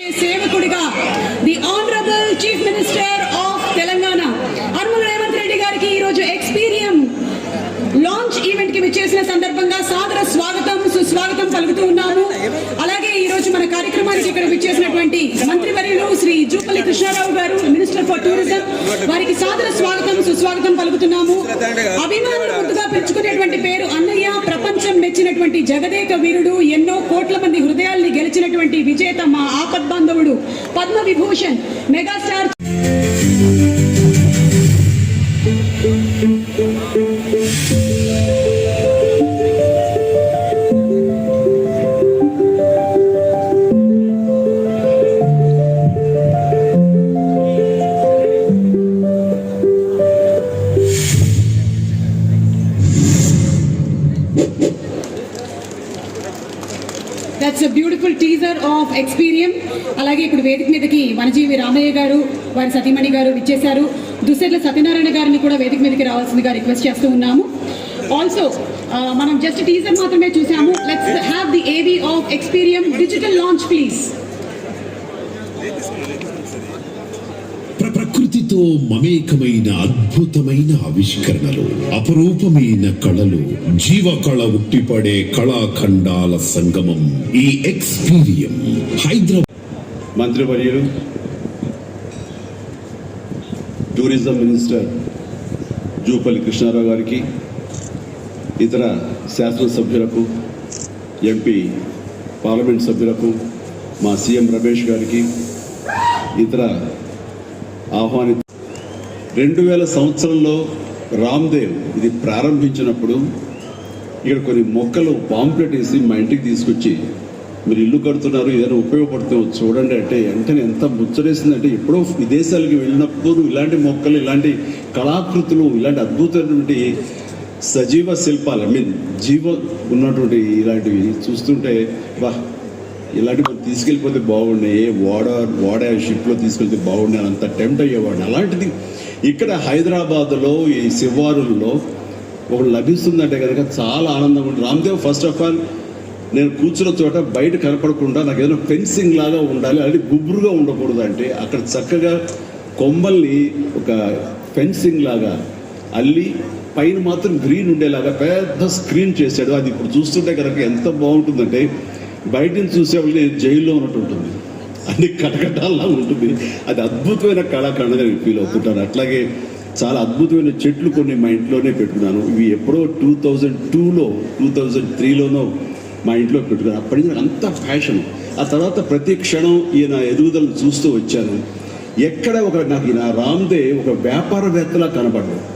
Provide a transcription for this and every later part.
సేవకుడిగా? The honourable chief minister of Telangana Aruna Revanth Reddy గారికి ఈరోజు ఎక్స్పీరియం లాంచ్ ఈవెంట్కి విచ్చేసిన సందర్భంగా సాదర స్వాగతం సుస్వాగతం పలుకుతూ ఉన్నాము. అలాగే ఈ రోజు మన కార్యక్రమానికి ఇక్కడ విచ్చేసినటువంటి మంత్రివర్యులు శ్రీ జూపల్లి కృష్ణారావు గారు మినిస్టర్ ఫర్ టూరిజం వారికి సాదర స్వాగతం సుస్వాగతం పలుకుతున్నాము. అభిమానులు ముందుగా పెంచుకునేటువంటి పేరు అన్నయ్య. ప్రపంచం మెచ్చినటువంటి జగదేక వీరుడు. ఎన్నో కోట్ల మంది హృదయాల్ని విజేత మా ఆపద్బాంధవుడు Padma Vibhushan megastar that's a beautiful teaser of Experium అలాగే ఇప్పుడు వేదిక మీదకి వనజీవి రామయ్య గారు వారి సతీమణి గారు విచ్చేశారు. దుస్సెట్ల సత్యనారాయణ గారిని కూడా వేదిక మీదకి రావాల్సిందిగా రిక్వెస్ట్ చేస్తూ ఉన్నాము. ఆల్సో మనం జస్ట్ టీజర్ మాత్రమే చూసాము. Let's have the AV of Experium digital launch please ఎంతో మమేకమైన అద్భుతమైన ఆవిష్కరణలు అపరూపమైన కళలు జీవకళ ఉట్టిపడే కళాఖండాల సంగమం ఈ ఎక్స్పీరియం హైదరాబాద్ మంత్రివర్యులు టూరిజం మినిస్టర్ జూపల్లి కృష్ణారావు గారికి ఇతర శాసనసభ్యులకు ఎంపీ పార్లమెంట్ సభ్యులకు మా సీఎం రమేష్ గారికి ఇతర ఆహ్వానిత రెండు వేల సంవత్సరంలో రామ్దేవ్ ఇది ప్రారంభించినప్పుడు ఇక్కడ కొన్ని మొక్కలు పాంప్లెట్ వేసి మా ఇంటికి తీసుకొచ్చి మీరు ఇల్లు కడుతున్నారు ఏదైనా ఉపయోగపడుతుంది చూడండి అంటే వెంటనే ఎంత ముచ్చటేసిందంటే ఎప్పుడో విదేశాలకు వెళ్ళినప్పుడు ఇలాంటి మొక్కలు ఇలాంటి కళాకృతులు ఇలాంటి అద్భుతమైనటువంటి సజీవ శిల్పాలు ఐ మీన్ జీవ ఉన్నటువంటి ఇలాంటివి చూస్తుంటే బా ఇలాంటివి మనం తీసుకెళ్ళిపోతే బాగున్నాయి ఓడ ఓడ షిప్లో తీసుకెళ్తే బాగున్నాయి అంత టెంప్ట్ అయ్యేవాడిని. అలాంటిది ఇక్కడ హైదరాబాద్లో ఈ శివారుల్లో ఒకటి లభిస్తుందంటే కనుక చాలా ఆనందంగా ఉంటుంది. రామ్దేవ్ ఫస్ట్ ఆఫ్ ఆల్ నేను కూర్చున్న చోట బయట కనపడకుండా నాకు ఏదైనా ఫెన్సింగ్ లాగా ఉండాలి అది గుబురుగా ఉండకూడదు అంటే అక్కడ చక్కగా కొమ్మల్ని ఒక ఫెన్సింగ్ లాగా అల్లి పైన మాత్రం గ్రీన్ ఉండేలాగా పెద్ద స్క్రీన్ చేశాడు. అది ఇప్పుడు చూస్తుంటే కనుక ఎంత బాగుంటుందంటే బయట నుంచి చూసేవాళ్ళు జైల్లో ఉన్నట్టు ఉంటుంది. అన్ని కటకటాల్లా ఉంటుంది. అది అద్భుతమైన కళాఖండగా నేను ఫీల్ అవుతుంటాను. అట్లాగే చాలా అద్భుతమైన చెట్లు కొన్ని మా ఇంట్లోనే పెట్టుకున్నాను. ఇవి ఎప్పుడో టూ థౌజండ్ టూలో టూ థౌజండ్ త్రీలోనో మా ఇంట్లో పెట్టుకున్నాను. అప్పటి నుంచి అంత ఫ్యాషన్ ఆ తర్వాత ప్రతి క్షణం ఈయన ఎదుగుదలను చూస్తూ వచ్చాను. ఎక్కడ ఒక నాకు ఈయన రామ్దే ఒక వ్యాపారవేత్తలా కనబడ్డాడు.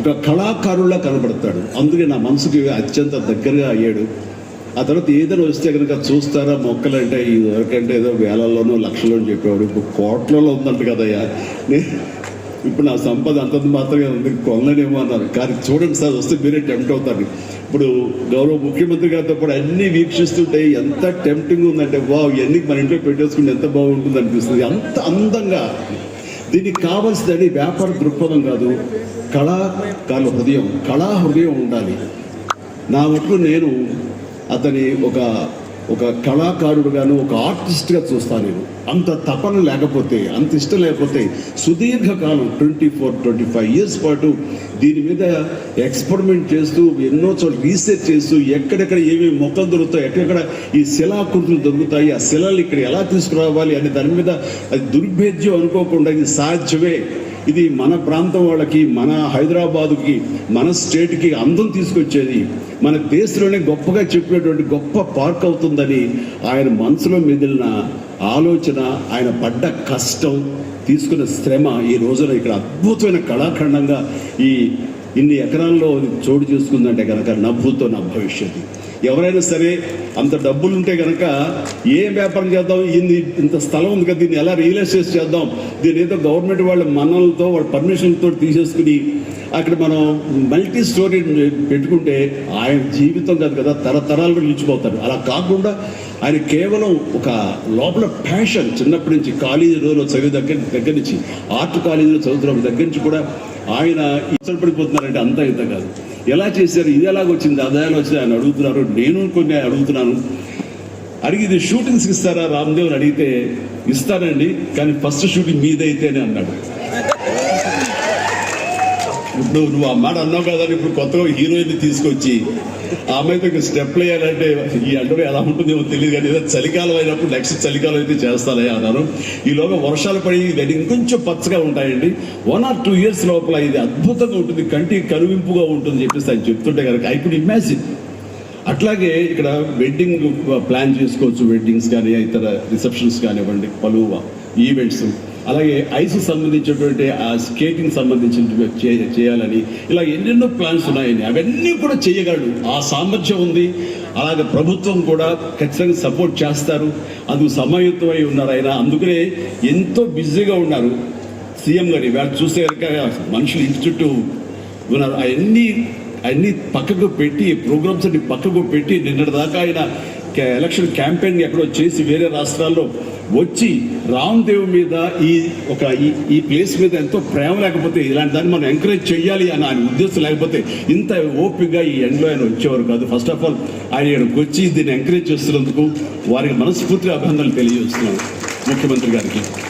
ఒక కళాకారులా కనబడతాడు. అందుకే నా మనసుకి అత్యంత దగ్గరగా అయ్యాడు. ఆ తర్వాత ఏదైనా వస్తే కనుక చూస్తారా? మొక్కలు అంటే ఇదివరకంటే ఏదో ఏదో లక్షలు అని చెప్పేవాడు ఇప్పుడు కోట్లలో ఉందంట కదయ్యా. ఇప్పుడు నా సంపద అంతంత మాత్రమే ఉంది. కొనలేనేమో అన్నారు. కానీ చూడండి సార్ వస్తే మీరే టెంప్ట్ అవుతారు. ఇప్పుడు గౌరవ ముఖ్యమంత్రి గారితో కూడా అన్ని వీక్షిస్తుంటే ఎంత టెంప్టింగ్ ఉందంటే వా ఇవన్నీ మన ఇంట్లో పెట్టేసుకుంటే ఎంత బాగుంటుంది అనిపిస్తుంది. అంత అందంగా. దీనికి కావాల్సిందని వ్యాపార దృక్పథం కాదు. కళాకారుల హృదయం. కళా హృదయం ఉండాలి. నా మటుకు నేను అతని ఒక ఒక కళాకారుడుగాను ఒక ఆర్టిస్ట్గా చూస్తాను నేను. అంత తపన లేకపోతే అంత ఇష్టం లేకపోతే సుదీర్ఘకాలం twenty four twenty five years పాటు దీని మీద ఎక్స్పెరిమెంట్ చేస్తూ ఎన్నో చోట్ల రీసెర్చ్ చేస్తూ ఎక్కడెక్కడ ఏమేమి మొక్కలు దొరుకుతాయి ఎక్కడెక్కడ ఈ శిలాకృతులు దొరుకుతాయి ఆ శిలలు ఇక్కడ ఎలా తీసుకురావాలి అనే దాని మీద అది దుర్భేద్యం అనుకోకుండా ఇది సాధ్యమే. ఇది మన ప్రాంతం వాళ్ళకి మన హైదరాబాదుకి మన స్టేట్కి అందం తీసుకొచ్చేది. మన దేశంలోనే గొప్పగా చెప్పినటువంటి గొప్ప పార్క్ అవుతుందని ఆయన మనసులో మెదిలిన ఆలోచన ఆయన పడ్డ కష్టం తీసుకున్న శ్రమ ఈ రోజున ఇక్కడ అద్భుతమైన కళాఖండంగా ఈ ఇన్ని ఎకరాల్లో చోటు చేసుకుందంటే కనుక నవ్వుతో నా భవిష్యత్తు. ఎవరైనా సరే అంత డబ్బులు ఉంటే కనుక ఏ వ్యాపారం చేద్దాం? ఇన్ని ఇంత స్థలం ఉంది కదా దీన్ని ఎలా రియల్ ఎస్టేట్ చేద్దాం? దీని ఏదో గవర్నమెంట్ వాళ్ళ మనలతో వాళ్ళ పర్మిషన్తో తీసేసుకుని అక్కడ మనం మల్టీ స్టోరీ పెట్టుకుంటే ఆయన జీవితం కాదు కదా తరతరాలు నిలిచిపోతాడు అలా కాకుండా ఆయన కేవలం ఒక లోపల ప్యాషన్ చిన్నప్పటి నుంచి కాలేజీ రోజులో చదివి దగ్గర దగ్గర నుంచి ఆర్ట్ కాలేజీలో చదువుతున్న దగ్గర నుంచి కూడా ఆయన ఇసలు అంత ఇంత కాదు. ఎలా చేశారు? ఇది ఎలాగొచ్చింది ఆదాయాలు వచ్చింది? ఆయన అడుగుతున్నారు. నేను కొన్ని అడుగుతున్నాను. అడిగి ఇది షూటింగ్స్కి ఇస్తారా? రామ్దేవ్ అని అడిగితే ఇస్తానండి. కానీ ఫస్ట్ షూటింగ్ మీదైతేనే అన్నాడు. ఇప్పుడు నువ్వు ఆ మాట అన్నావు కదా ఇప్పుడు కొత్తగా హీరోయిన్ తీసుకొచ్చి ఆ అమ్మాయితో ఇంకా స్టెప్ వేయాలంటే ఈ అండర్ ఎలా ఉంటుందేమో తెలియదు కానీ ఏదో చలికాలం అయినప్పుడు నెక్స్ట్ చలికాలం అయితే చేస్తానే అన్నారు. ఈలోగా వర్షాలు పడి ఇది ఇంకొంచెం పచ్చగా ఉంటాయండి. వన్ ఆర్ టూ ఇయర్స్ లోపల ఇది అద్భుతంగా ఉంటుంది కంటికి కనువింపుగా ఉంటుంది చెప్పేసి ఆయన చెప్తుంటే కనుక ఐ కుడ్ ఇమాజిన్ అట్లాగే ఇక్కడ వెడ్డింగ్ ప్లాన్ uh, చేసుకోవచ్చు వెడ్డింగ్స్ కానీ ఇతర రిసెప్షన్స్ కానివ్వండి పలువ ఈవెంట్స్ అలాగే ఐస్ సంబంధించినటువంటి ఆ స్కేటింగ్ సంబంధించిన చే- చేయాలని ఇలా ఎన్నెన్నో ప్లాన్స్ ఉన్నాయని అవన్నీ కూడా చేయగలడు. ఆ సామర్థ్యం ఉంది. అలాగే ప్రభుత్వం కూడా ఖచ్చితంగా సపోర్ట్ చేస్తారు. అందుకు సమాయుత్తమై ఉన్నారు ఆయన. అందుకనే ఎంతో బిజీగా ఉన్నారు సీఎం గారి. వాళ్ళు చూస్తే కనుక మనుషులు ఇంటి చుట్టూ ఉన్నారు. అవన్నీ అన్నీ పక్కకు పెట్టి ప్రోగ్రామ్స్ అన్ని పక్కకు పెట్టి నిన్నటి దాకా ఆయన ఎలక్షన్ క్యాంపెయిన్ ఎక్కడో చేసి వేరే రాష్ట్రాల్లో వచ్చి రామ్దేవ్ మీద ఈ ఒక ఈ ప్లేస్ మీద ఎంతో ప్రేమ లేకపోతే ఇలాంటి దాన్ని మనం ఎంకరేజ్ చేయాలి అని ఆయన ఉద్దేశం లేకపోతే ఇంత ఓపికగా ఈ ఎండ్లో ఆయన వచ్చేవారు కాదు. ఫస్ట్ ఆఫ్ ఆల్ ఆయన ఇక్కడికి వచ్చి దీన్ని ఎంకరేజ్ చేస్తున్నందుకు వారికి మనస్ఫూర్తిగా అభినందనలు తెలియజేస్తున్నాను. ముఖ్యమంత్రి గారికి.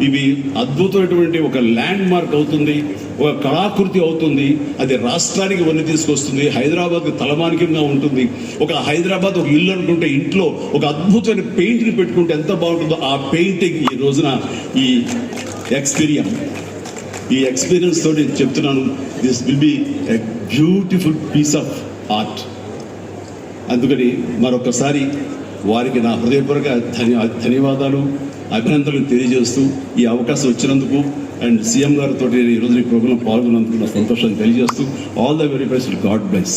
ఇవి అద్భుతమైనటువంటి ఒక ల్యాండ్ మార్క్ అవుతుంది ఒక కళాకృతి అవుతుంది అది రాష్ట్రానికి వన్ని తీసుకొస్తుంది హైదరాబాద్ తలమానికంగా ఉంటుంది. ఒక హైదరాబాద్ ఒక ఇల్లు అనుకుంటే ఇంట్లో ఒక అద్భుతమైన పెయింట్ని పెట్టుకుంటే ఎంత బాగుంటుందో ఆ పెయింటింగ్ ఈ రోజున ఈ ఎక్స్పీరియన్స్ ఈ ఎక్స్పీరియన్స్ తోటి చెప్తున్నాను this will be a beautiful piece of art అందుకని మరొకసారి వారికి నా హృదయపూర్వక ధన్య ధన్యవాదాలు. అభినందనలు తెలియజేస్తూ ఈ అవకాశం వచ్చినందుకు అండ్ సీఎం గారితో ఈరోజు ఈ ప్రోగ్రాం పాల్గొన్నందుకు నా సంతోషాన్ని తెలియజేస్తూ. All the very best God bless